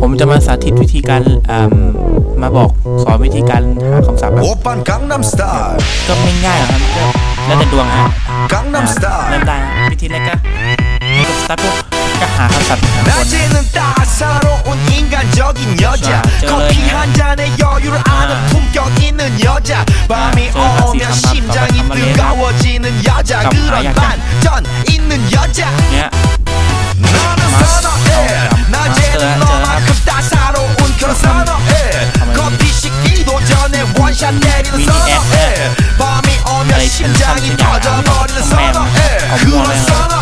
ผมจะมาสาธิตวิธีการมาบอกสอนวิธีการหาคำศัพท์แบบก็ไม่ง่ายหรอกครับแล้วแต่ดวงฮะเริ่มได้วิธีแรกก็กดสตาร์ทปุ๊บก็หาคำศัพท์หาคนเจอเลยเจอภาษีคำศัพท์ต่อไปครับ 선어해 앱. 밤이 오면 심장이 참, 터져버리는 참, 선어해 참, 그런 참, 선어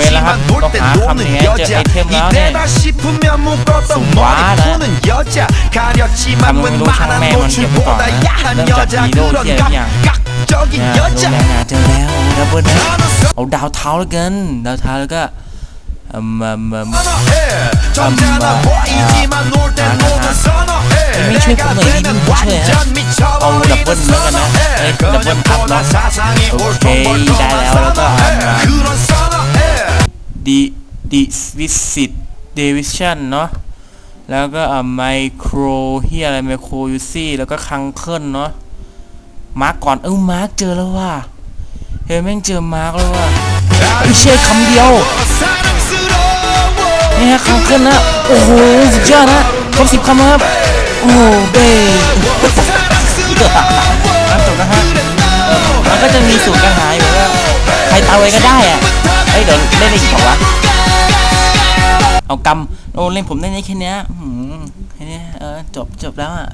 เวลแล้วครับต้องหาคำนี้เจอไอเทมแล้วเนี่ยว้าแล้วทำให้รู้ช่างแม่มันเก็บก่อนนะเริ่มจากฮีโร่เทียบอย่างรู้แล้วนะเจอแล้วดับเบิลเอาดาวเท้าแล้วกันดาวเท้าแล้วก็อืมอืมอืมอืมไม่ช่วยผมหน่อยดิช่วยเอาดับเบิลแล้วกันนะดับเบิลอัพเนาะโอเคได้แล้วแล้วก็ ดิดิวิสิตเดวิชันเนาะแล้วก็อ่าไมโครเฮียอะไรไมโครยูซี่แล้วก็คังเคิลเนาะมาร์กก่อนเออมาร์กเจอแล้วว่ะเฮ้ยแม่งเจอมาร์กแล้วว่ะไอเชี่ยคำเดียวนี่ฮะคังเคิลนะโอ้โหสุดยอดนะครบสิบคำครับโอ้เบย์จบนะฮะมันก็จะมีสูตรกระหายอยู่ว่าใครตายไว้ก็ได้อะ เอ้ยเดี๋ยวเล่นอีกเปล่าวะเอากำโอ้เล่นผมเล่นได้แค่เนี้ยหืมแค่เนี้ยเออจบจบแล้วอะ